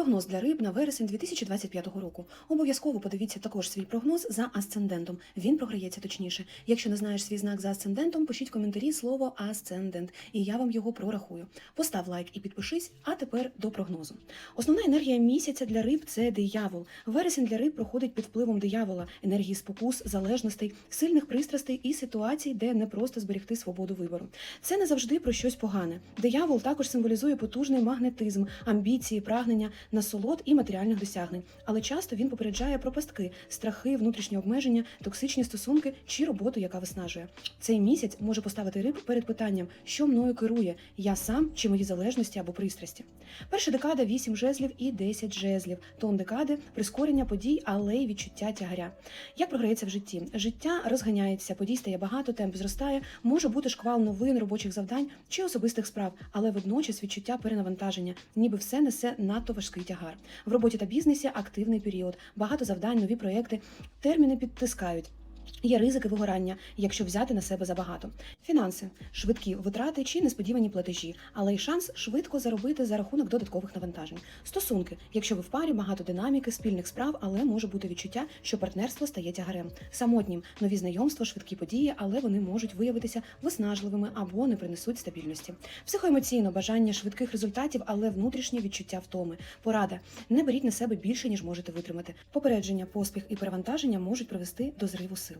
Прогноз для риб на вересень 2025 року. Обов'язково подивіться також свій прогноз за асцендентом. Він програється точніше. Якщо не знаєш свій знак за асцендентом, пишіть в коментарі слово асцендент, і я вам його прорахую. Постав лайк і підпишись. А тепер до прогнозу. Основна енергія місяця для риб це диявол. Вересень для риб проходить під впливом диявола, енергії спокус, залежностей, сильних пристрастей і ситуацій, де не просто зберегти свободу вибору. Це не завжди про щось погане. Диявол також символізує потужний магнетизм, амбіції, прагнення, насолод і матеріальних досягнень. Але часто він попереджає про пастки, страхи, внутрішні обмеження, токсичні стосунки чи роботу, яка виснажує. Цей місяць може поставити риб перед питанням, що мною керує я сам чи мої залежності або пристрасті. Перша декада 8 жезлів і 10 жезлів. Тон декади прискорення подій, але й відчуття тягаря. Як програється в житті? Життя розганяється, подій стає багато, темп зростає, може бути шквал новин, робочих завдань чи особистих справ, але водночас відчуття перенавантаження, ніби все несе надто важкий тягар. В роботі та бізнесі активний період, багато завдань, нові проекти, терміни підтискають. Є ризики вигорання, якщо взяти на себе забагато. Фінанси, швидкі витрати чи несподівані платежі, але й шанс швидко заробити за рахунок додаткових навантажень. Стосунки, якщо ви в парі, багато динаміки, спільних справ, але може бути відчуття, що партнерство стає тягарем. Самотнім нові знайомства, швидкі події, але вони можуть виявитися виснажливими або не принесуть стабільності. Психоемоційно бажання швидких результатів, але внутрішнє відчуття втоми. Порада не беріть на себе більше ніж можете витримати. Попередження, поспіх і перевантаження можуть привести до зриву сил.